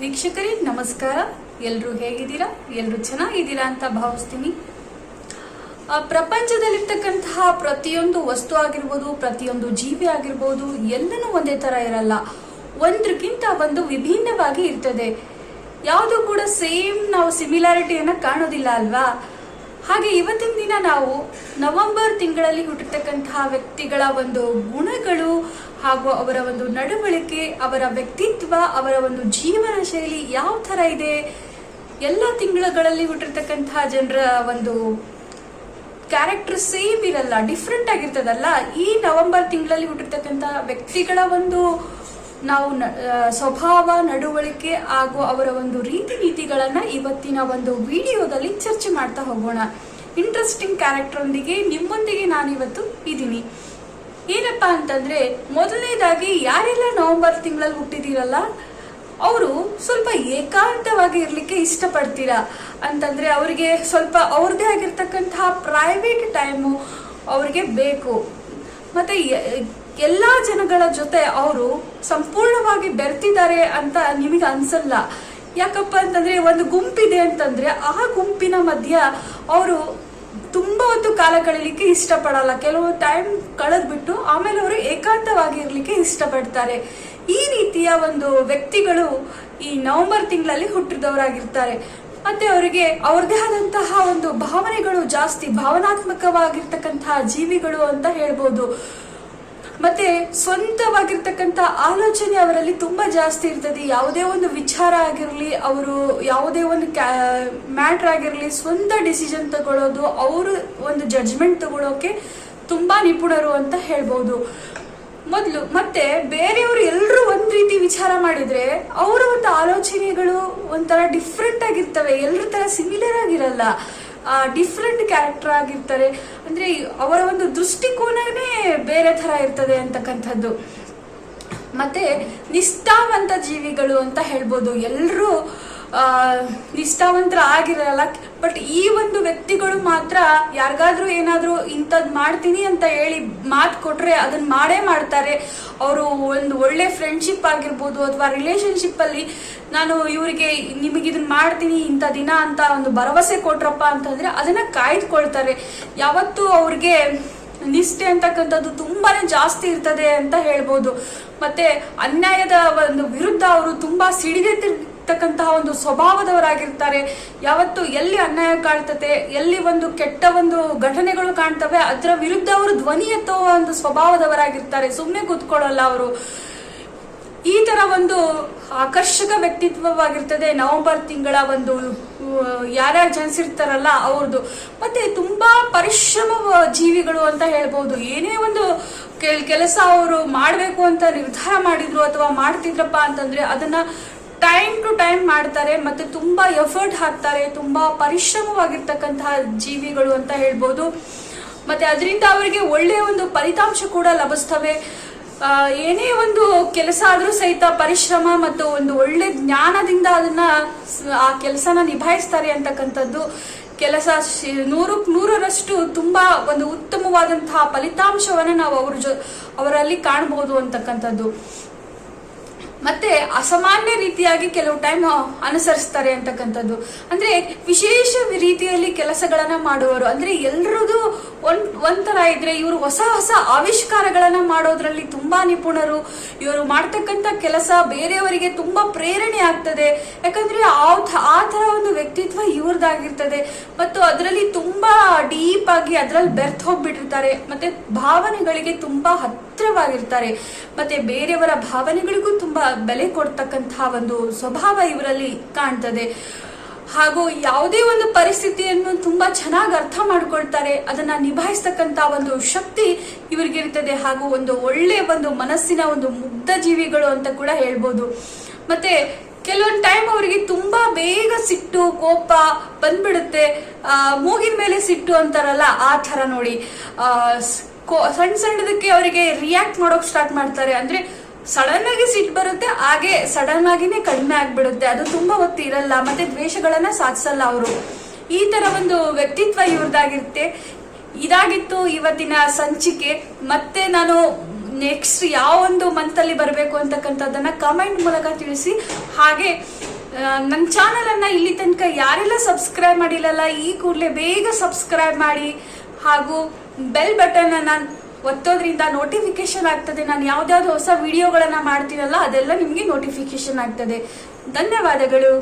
ವೀಕ್ಷಕರೇ, ನಮಸ್ಕಾರ. ಎಲ್ಲರೂ ಹೇಗಿದ್ದೀರಾ? ಎಲ್ಲರೂ ಚೆನ್ನಾಗಿದ್ದೀರಾ ಅಂತ ಭಾವಿಸ್ತೀನಿ. ಪ್ರಪಂಚದಲ್ಲಿರ್ತಕ್ಕಂತಹ ಪ್ರತಿಯೊಂದು ವಸ್ತು ಆಗಿರ್ಬೋದು, ಪ್ರತಿಯೊಂದು ಜೀವಿ ಆಗಿರ್ಬೋದು, ಎಲ್ಲನೂ ಒಂದೇ ತರ ಇರಲ್ಲ. ಒಂದ್ರಕ್ಕಿಂತ ಒಂದು ವಿಭಿನ್ನವಾಗಿ ಇರ್ತದೆ. ಯಾವುದು ಕೂಡ ಸೇಮ್ ನಾವು ಸಿಮಿಲಾರಿಟಿಯನ್ನು ಕಾಣೋದಿಲ್ಲ ಅಲ್ವಾ? ಹಾಗೆ ಇವತ್ತಿನ ದಿನ ನಾವು ನವೆಂಬರ್ ತಿಂಗಳಲ್ಲಿ ಹುಟ್ಟಿರ್ತಕ್ಕಂತಹ ವ್ಯಕ್ತಿಗಳ ಒಂದು ಗುಣಗಳು ಹಾಗೂ ಅವರ ಒಂದು ನಡವಳಿಕೆ, ಅವರ ವ್ಯಕ್ತಿತ್ವ, ಅವರ ಒಂದು ಜೀವನ ಶೈಲಿ ಯಾವ ತರ ಇದೆ? ಎಲ್ಲ ತಿಂಗಳುಗಳಲ್ಲಿ ಹುಟ್ಟಿರ್ತಕ್ಕಂತಹ ಜನರ ಒಂದು ಕ್ಯಾರೆಕ್ಟರ್ ಸೇಮ್ ಇರಲ್ಲ ಡಿಫ್ರೆಂಟ್ ಆಗಿರ್ತದಲ್ಲ? ಈ ನವೆಂಬರ್ ತಿಂಗಳಲ್ಲಿ ಹುಟ್ಟಿರ್ತಕ್ಕಂತಹ ವ್ಯಕ್ತಿಗಳ ಒಂದು ನಾವು ಸ್ವಭಾವ, ನಡವಳಿಕೆ ಹಾಗೂ ಅವರ ಒಂದು ರೀತಿ ನೀತಿಗಳನ್ನ ಇವತ್ತಿನ ಒಂದು ವಿಡಿಯೋದಲ್ಲಿ ಚರ್ಚೆ ಮಾಡ್ತಾ ಹೋಗೋಣ. ಇಂಟ್ರೆಸ್ಟಿಂಗ್ ಕ್ಯಾರೆಕ್ಟರ್ ಒಂದಿಗೆ ನಿಮ್ಮೊಂದಿಗೆ ನಾನಿವತ್ತು ಇದ್ದೀನಿ. ಏನಪ್ಪ ಅಂತಂದ್ರೆ, ಮೊದಲನೇದಾಗಿ ಯಾರೆಲ್ಲ ನವೆಂಬರ್ ತಿಂಗಳಲ್ಲಿ ಹುಟ್ಟಿದಿರಲ್ಲ, ಅವರು ಸ್ವಲ್ಪ ಏಕಾಂತವಾಗಿ ಇರಲಿಕ್ಕೆ ಇಷ್ಟಪಡ್ತೀರಾ? ಅಂತಂದ್ರೆ ಅವರಿಗೆ ಸ್ವಲ್ಪ ಅವ್ರದೇ ಆಗಿರ್ತಕ್ಕಂತಹ ಪ್ರೈವೇಟ್ ಟೈಮು ಅವ್ರಿಗೆ ಬೇಕು. ಮತ್ತೆ ಎಲ್ಲಾ ಜನಗಳ ಜೊತೆ ಅವರು ಸಂಪೂರ್ಣವಾಗಿ ಬೆರ್ತಿದ್ದಾರೆ ಅಂತ ನಿಮಗೆ ಅನ್ಸಲ್ಲ. ಯಾಕಪ್ಪ ಅಂತಂದ್ರೆ ಒಂದು ಗುಂಪಿದೆ ಅಂತಂದ್ರೆ ಆ ಗುಂಪಿನ ಮಧ್ಯ ಅವರು ತುಂಬಾ ಹೊತ್ತು ಕಾಲ ಕಳೀಲಿಕ್ಕೆ ಇಷ್ಟಪಡಲ್ಲ. ಕೆಲವು ಟೈಮ್ ಕಳೆದ್ಬಿಟ್ಟು ಆಮೇಲೆ ಅವರು ಏಕಾಂತವಾಗಿ ಇರ್ಲಿಕ್ಕೆ ಇಷ್ಟಪಡ್ತಾರೆ. ಈ ರೀತಿಯ ಒಂದು ವ್ಯಕ್ತಿಗಳು ಈ ನವೆಂಬರ್ ತಿಂಗಳಲ್ಲಿ ಹುಟ್ಟಿದವರಾಗಿರ್ತಾರೆ. ಮತ್ತೆ ಅವರಿಗೆ ಅವ್ರದೇ ಆದಂತಹ ಒಂದು ಭಾವನೆಗಳು ಜಾಸ್ತಿ, ಭಾವನಾತ್ಮಕವಾಗಿರ್ತಕ್ಕಂತಹ ಜೀವಿಗಳು ಅಂತ ಹೇಳ್ಬೋದು. ಮತ್ತೆ ಸ್ವಂತವಾಗಿರ್ತಕ್ಕಂಥ ಆಲೋಚನೆ ಅವರಲ್ಲಿ ತುಂಬಾ ಜಾಸ್ತಿ ಇರ್ತದೆ. ಯಾವುದೇ ಒಂದು ವಿಚಾರ ಆಗಿರಲಿ, ಅವರು ಯಾವುದೇ ಒಂದು ಮ್ಯಾಟ್ರ್ ಆಗಿರಲಿ, ಸ್ವಂತ ಡಿಸಿಷನ್ ತಗೊಳ್ಳೋದು ಅವರು ಒಂದು ಜಡ್ಜ್ಮೆಂಟ್ ತಗೊಳ್ಳೋಕೆ ತುಂಬಾ ನಿಪುಣರು ಅಂತ ಹೇಳ್ಬೋದು. ಮೊದಲು, ಮತ್ತೆ ಬೇರೆಯವರು ಎಲ್ಲರೂ ಒಂದ್ ರೀತಿ ವಿಚಾರ ಮಾಡಿದ್ರೆ, ಅವರ ಒಂದು ಆಲೋಚನೆಗಳು ಒಂಥರ ಡಿಫ್ರೆಂಟ್ ಆಗಿರ್ತವೆ. ಎಲ್ಲರ ತರ ಸಿಮಿಲರ್ ಆಗಿರಲ್ಲ. ಡಿಫ್ರೆಂಟ್ ಕ್ಯಾರೆಕ್ಟರ್ ಆಗಿರ್ತಾರೆ. ಅಂದ್ರೆ ಅವರ ಒಂದು ದೃಷ್ಟಿಕೋನನೇ ಬೇರೆ ಥರ ಇರ್ತದೆ ಅಂತಕ್ಕಂಥದ್ದು. ಮತ್ತೆ ನಿಷ್ಠಾವಂತ ಜೀವಿಗಳು ಅಂತ ಹೇಳ್ಬೋದು. ಎಲ್ಲರೂ ನಿಷ್ಠಾವಂತರ ಆಗಿರಲ್ಲ. ಬಟ್ ಈ ಒಂದು ವ್ಯಕ್ತಿಗಳು ಮಾತ್ರ ಯಾರಿಗಾದ್ರೂ ಏನಾದರೂ ಇಂಥದ್ದು ಮಾಡ್ತೀನಿ ಅಂತ ಹೇಳಿ ಮಾತು ಕೊಟ್ರೆ ಅದನ್ನ ಮಾಡೇ ಮಾಡ್ತಾರೆ. ಅವರು ಒಂದು ಒಳ್ಳೆ ಫ್ರೆಂಡ್ಶಿಪ್ ಆಗಿರ್ಬೋದು ಅಥವಾ ರಿಲೇಶನ್ಶಿಪ್ ಅಲ್ಲಿ ನಾನು ಇವರಿಗೆ ನಿಮಗೆ ಇದನ್ನ ಮಾಡ್ತೀನಿ ಇಂಥ ದಿನ ಅಂತ ಒಂದು ಭರವಸೆ ಕೊಟ್ರಪ್ಪ ಅಂತಂದ್ರೆ ಅದನ್ನ ಕಾಯ್ದುಕೊಳ್ತಾರೆ. ಯಾವತ್ತೂ ಅವ್ರಿಗೆ ನಿಷ್ಠೆ ಅಂತಕ್ಕಂಥದ್ದು ತುಂಬಾನೇ ಜಾಸ್ತಿ ಇರ್ತದೆ ಅಂತ ಹೇಳ್ಬೋದು. ಮತ್ತೆ ಅನ್ಯಾಯದ ಒಂದು ವಿರುದ್ಧ ಅವರು ತುಂಬಾ ಸಿಡಿದೆತ್ತಿರ್ತಕ್ಕಂತಹ ಒಂದು ಸ್ವಭಾವದವರಾಗಿರ್ತಾರೆ. ಯಾವತ್ತು ಎಲ್ಲಿ ಅನ್ಯಾಯ ಕಾಣ್ತದೆ ಎಲ್ಲಿ ಒಂದು ಕೆಟ್ಟ ಒಂದು ಘಟನೆಗಳು ಕಾಣ್ತವೆ, ಅದರ ವಿರುದ್ಧ ಅವರು ಧ್ವನಿ ಎತ್ತುವ ಒಂದು ಸ್ವಭಾವದವರಾಗಿರ್ತಾರೆ. ಸುಮ್ಮನೆ ಕೂತ್ಕೊಳ್ಳಲ್ಲ ಅವರು. ಈ ತರ ಒಂದು ಆಕರ್ಷಕ ವ್ಯಕ್ತಿತ್ವವಾಗಿರ್ತದೆ ನವೆಂಬರ್ ತಿಂಗಳ ಒಂದು ಯಾರ್ಯಾರು ಜನಿಸಿರ್ತಾರಲ್ಲ ಅವ್ರದ್ದು ಮತ್ತೆ ತುಂಬಾ ಪರಿಶ್ರಮ ಜೀವಿಗಳು ಅಂತ ಹೇಳ್ಬೋದು. ಏನೇ ಒಂದು ಕೆಲ್- ಕೆಲಸ ಅವರು ಮಾಡಬೇಕು ಅಂತ ನಿರ್ಧಾರ ಮಾಡಿದ್ರು ಅಥವಾ ಮಾಡ್ತಿದ್ರಪ್ಪ ಅಂತಂದ್ರೆ ಅದನ್ನ ಟೈಮ್ ಟು ಟೈಮ್ ಮಾಡ್ತಾರೆ ಮತ್ತೆ ತುಂಬಾ ಎಫರ್ಟ್ ಹಾಕ್ತಾರೆ, ತುಂಬಾ ಪರಿಶ್ರಮವಾಗಿರ್ತಕ್ಕಂತಹ ಜೀವಿಗಳು ಅಂತ ಹೇಳ್ಬೋದು. ಮತ್ತೆ ಅದರಿಂದ ಅವರಿಗೆ ಒಳ್ಳೆಯ ಒಂದು ಫಲಿತಾಂಶ ಕೂಡ ಲಭಿಸ್ತವೆ. ಏನೇ ಒಂದು ಕೆಲಸ ಆದರೂ ಸಹಿತ ಪರಿಶ್ರಮ ಮತ್ತು ಒಂದು ಒಳ್ಳೆ ಜ್ಞಾನದಿಂದ ಅದನ್ನ ಆ ಕೆಲಸನ ನಿಭಾಯಿಸ್ತಾರೆ ಅಂತಕ್ಕಂಥದ್ದು ಕೆಲಸ ನೂರಕ್ಕೆ ನೂರರಷ್ಟು ತುಂಬಾ ಒಂದು ಉತ್ತಮವಾದಂತಹ ಫಲಿತಾಂಶವನ್ನ ನಾವು ಅವ್ರ ಜೊ, ಅವರಲ್ಲಿ ಕಾಣಬಹುದು ಅಂತಕ್ಕಂಥದ್ದು. ಮತ್ತೆ ಅಸಾಮಾನ್ಯ ರೀತಿಯಾಗಿ ಕೆಲವು ಟೈಮ್ ಅನುಸರಿಸ್ತಾರೆ ಅಂತಕ್ಕಂಥದ್ದು. ಅಂದ್ರೆ ವಿಶೇಷ ರೀತಿಯಲ್ಲಿ ಕೆಲಸಗಳನ್ನ ಮಾಡುವವರು, ಅಂದ್ರೆ ಎಲ್ರದು ಒಂದ್ ಒಂಥರ ಇದ್ರೆ ಇವರು ಹೊಸ ಹೊಸ ಆವಿಷ್ಕಾರಗಳನ್ನ ಮಾಡೋದ್ರಲ್ಲಿ ತುಂಬಾ ನಿಪುಣರು. ಇವರು ಮಾಡ್ತಕ್ಕಂಥ ಕೆಲಸ ಬೇರೆಯವರಿಗೆ ತುಂಬಾ ಪ್ರೇರಣೆ ಆಗ್ತದೆ. ಯಾಕಂದ್ರೆ ಆ ತರ ಒಂದು ವ್ಯಕ್ತಿತ್ವ ಇವ್ರದ್ದಾಗಿರ್ತದೆ ಮತ್ತು ಅದರಲ್ಲಿ ತುಂಬಾ ಡೀಪ್ ಆಗಿ ಅದ್ರಲ್ಲಿ ಬೆರ್ತ್ ಹೋಗ್ಬಿಟ್ಟಿರ್ತಾರೆ. ಮತ್ತೆ ಭಾವನೆಗಳಿಗೆ ತುಂಬಾ ಹತ್ತಿರವಾಗಿರ್ತಾರೆ. ಮತ್ತೆ ಬೇರೆಯವರ ಭಾವನೆಗಳಿಗೂ ತುಂಬಾ ಬೆಲೆ ಕೊಡ್ತಕ್ಕಂತಹ ಒಂದು ಸ್ವಭಾವ ಇವರಲ್ಲಿ ಕಾಣ್ತದೆ. ಹಾಗೂ ಯಾವುದೇ ಒಂದು ಪರಿಸ್ಥಿತಿಯನ್ನು ತುಂಬಾ ಚೆನ್ನಾಗಿ ಅರ್ಥ ಮಾಡ್ಕೊಳ್ತಾರೆ, ಅದನ್ನ ನಿಭಾಯಿಸ್ತಕ್ಕಂತ ಒಂದು ಶಕ್ತಿ ಇವ್ರಿಗಿರ್ತದೆ ಹಾಗೂ ಒಂದು ಒಳ್ಳೆ ಒಂದು ಮನಸ್ಸಿನ ಒಂದು ಮುಗ್ಧ ಜೀವಿಗಳು ಅಂತ ಕೂಡ ಹೇಳ್ಬೋದು. ಮತ್ತೆ ಕೆಲವೊಂದು ಟೈಮ್ ಅವರಿಗೆ ತುಂಬಾ ಬೇಗ ಸಿಟ್ಟು, ಕೋಪ ಬಂದ್ಬಿಡುತ್ತೆ. ಮೂಗಿನ ಮೇಲೆ ಸಿಟ್ಟು ಅಂತಾರಲ್ಲ, ಆ ತರ ನೋಡಿ. ಸಣ್ಣ ಸಣ್ಣದಕ್ಕೆ ಅವರಿಗೆ ರಿಯಾಕ್ಟ್ ಮಾಡೋಕ್ ಸ್ಟಾರ್ಟ್ ಮಾಡ್ತಾರೆ. ಅಂದ್ರೆ ಸಡನ್ ಆಗಿ ಸಿಟ್ಟು ಬರುತ್ತೆ, ಹಾಗೆ ಸಡನ್ ಆಗಿನೇ ಕಡಿಮೆ ಆಗ್ಬಿಡುತ್ತೆ. ಅದು ತುಂಬಾ ಹೊತ್ತು ಇರಲ್ಲ ಮತ್ತೆ ದ್ವೇಷಗಳನ್ನ ಸಾಧಿಸಲ್ಲ ಅವರು. ಈ ತರ ಒಂದು ವ್ಯಕ್ತಿತ್ವ ಇವ್ರದ್ದಾಗಿರುತ್ತೆ ಇದಾಗಿತ್ತು ಇವತ್ತಿನ ಸಂಚಿಕೆ. ಮತ್ತೆ ನಾನು ನೆಕ್ಸ್ಟ್ ಯಾವ ಒಂದು ಮಂತ್ ಅಲ್ಲಿ ಬರಬೇಕು ಅಂತಕ್ಕಂಥದ್ದನ್ನ ಕಮೆಂಟ್ ಮೂಲಕ ತಿಳಿಸಿ. ಹಾಗೆ ನನ್ನ ಚಾನಲ್ ಅನ್ನ ಇಲ್ಲಿ ತನಕ ಯಾರೆಲ್ಲ ಸಬ್ಸ್ಕ್ರೈಬ್ ಮಾಡಿಲ್ಲಲ್ಲ, ಈ ಕೂಡಲೇ ಬೇಗ ಸಬ್ಸ್ಕ್ರೈಬ್ ಮಾಡಿ. ಹಾಗೂ ಬೆಲ್ ಬಟನ್ ಅನ್ನ ಒತ್ತೋದ್ರಿಂದ ನೋಟಿಫಿಕೇಶನ್ ಆಗ್ತದೆ. ನಾನು ಯಾವ್ದಾದ್ರು ಹೊಸ ವಿಡಿಯೋಗಳನ್ನ ಮಾಡ್ತೀನಲ್ಲ ಅದೆಲ್ಲ ನಿಮಗೆ ನೋಟಿಫಿಕೇಶನ್ ಆಗ್ತದೆ. ಧನ್ಯವಾದಗಳು.